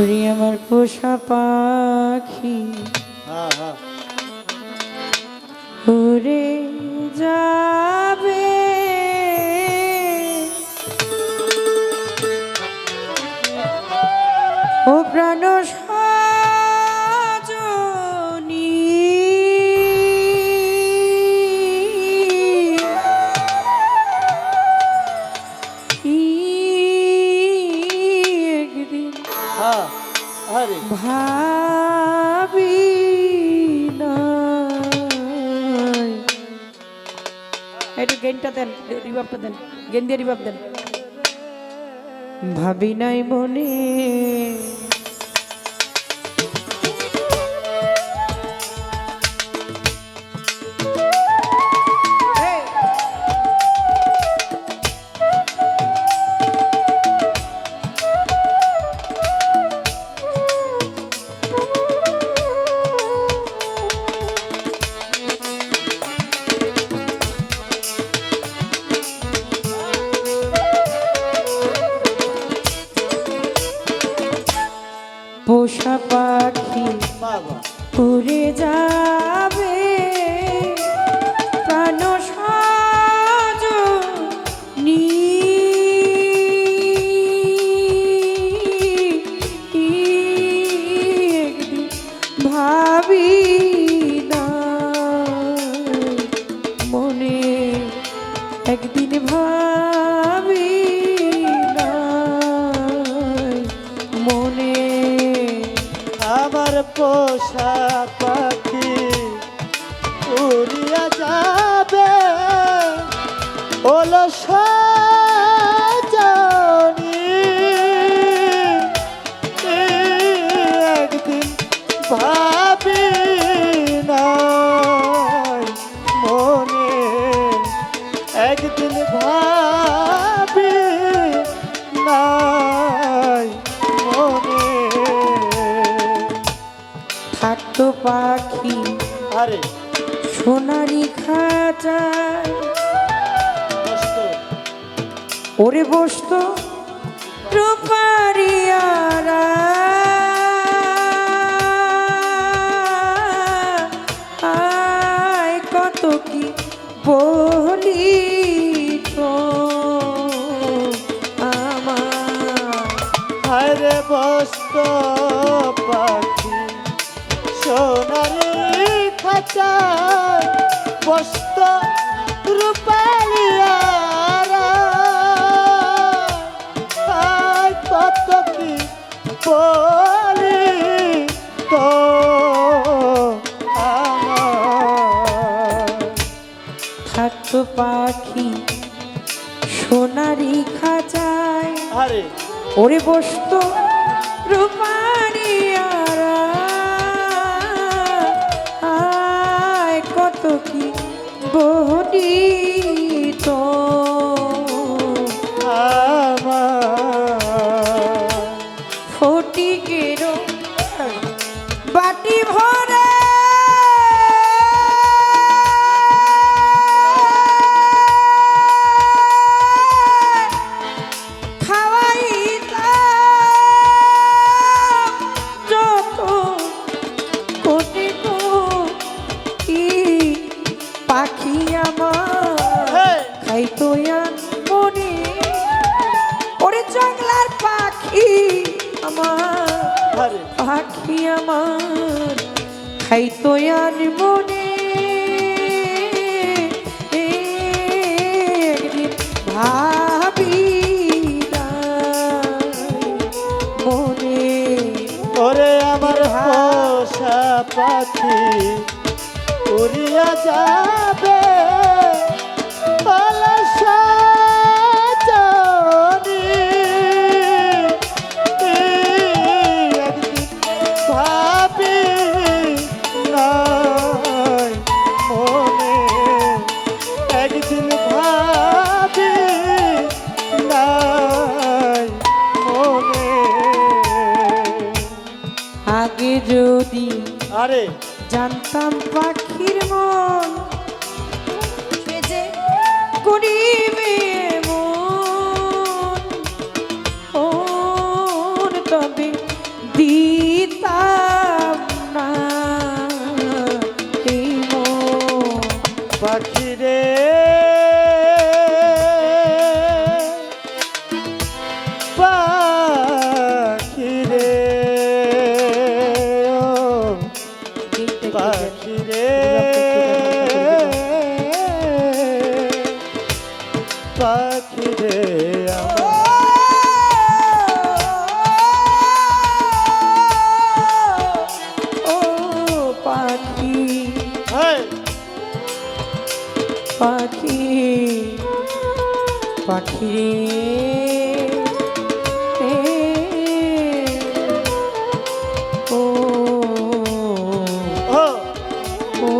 ওরে আমার পোষা পাখি। হ্যাঁ হ্যাঁ। দেন রিভাবটা দেন গেন দিয়ে রিভাব দেন। ভাবি নাই মনে পাখি উড়ে যাবে ওরে বসতো আয় কত কি বলি আরে বস্ত পাখি সোনারি খাঁচা বস্ত আরে ওরে বসত রূপারিয়ারা আয় কত কি বহনি পাখি আমার খাইতো আর মনে। একদিন ভাবি মনে ওরে আমার পোষা পাখি উড়িয়া যাবে জানতাম পাখির মন। করিবে পাখি পাখি ও। ও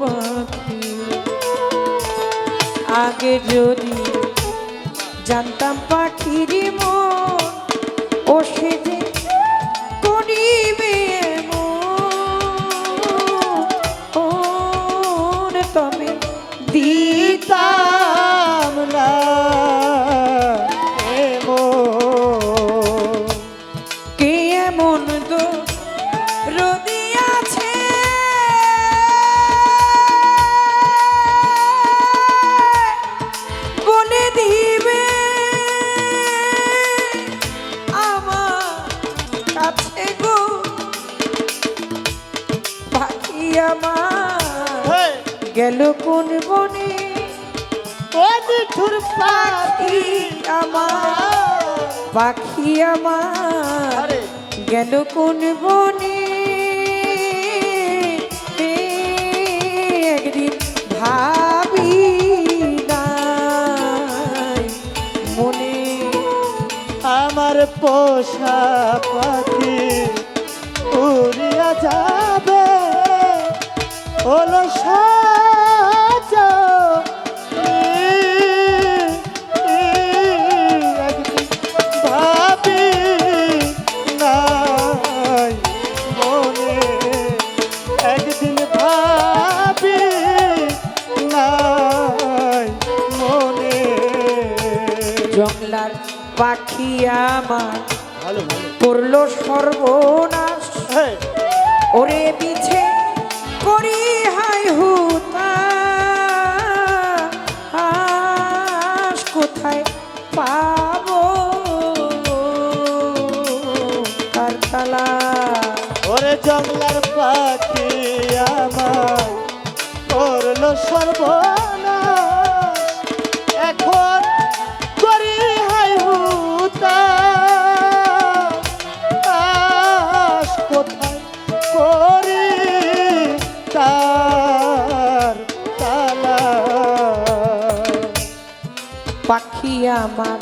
পাখি আগে যদি গেল কোন বনে ও পাখি আমার। পাখি আমার গেল কোন বনে? একদিন ভাবি নাই মনে। আমার পোষা পাখি উড়িয়া যাবে। হলো আমার ভালো সর্বনাশ। হ্যাঁ। ওরে পিছে করি হাই হুতা। কোথায় পাবো? তার তালা? ওরে জঙ্গলার পাখি আমার করল সর্বনাশ। আমার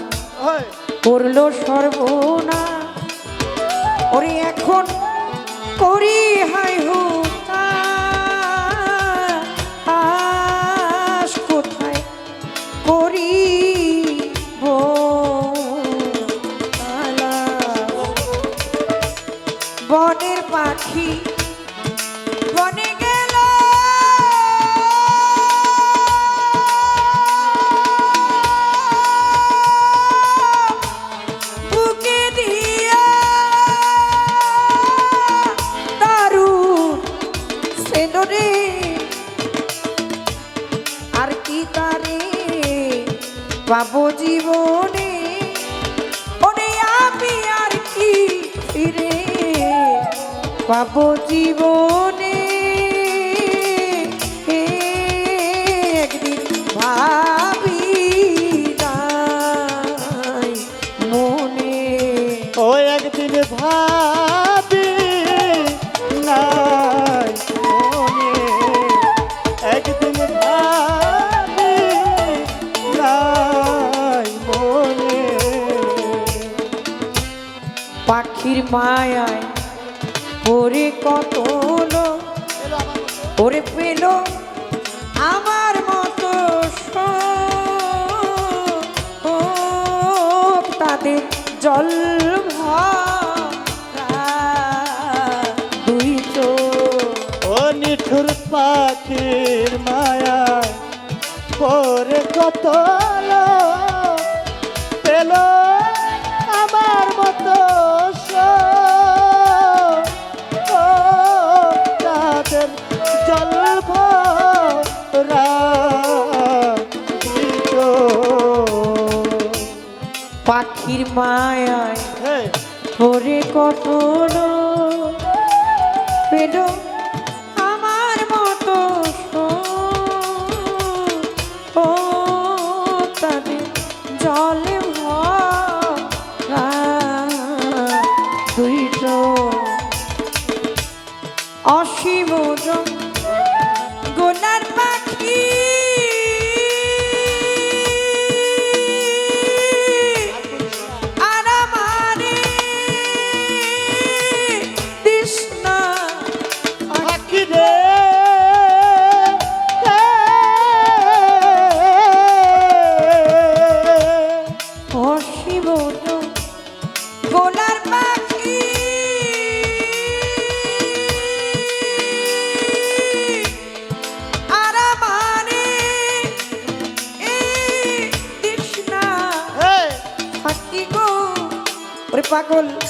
করল সর্বনা। ওরে এখন করি হাই হুতা আস কোথায়? করি বনের পাখি পাবো জীবনে। ওরে আমি আর কি ফিরে পাবো জীবনে। একদিন ভাবি মনে। ও, একদিন ভাবি তাদের জল দুই চোখ। ও নিঠুর পাখির মায়া পরে কত লোক পাখির মায়ায় হে, ওরে কত পেল আমার মতো। ও তাদের জলে ভরা দুই চোখ। অসীম ওজন ওরে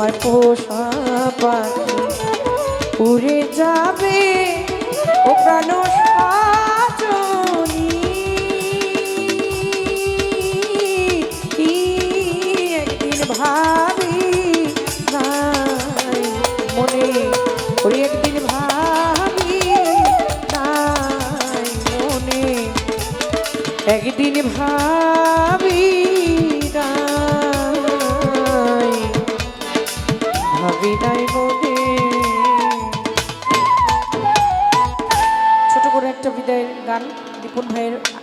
আমার পোষা পাখি উড়ে যাবে ও প্রাণ একদিন ভাবি নাই, মনে একদিন ভাবি নাই, মনে একদিন ভাবি ছোট করে একটা বিদায়ের গান দীপন ভাইয়ের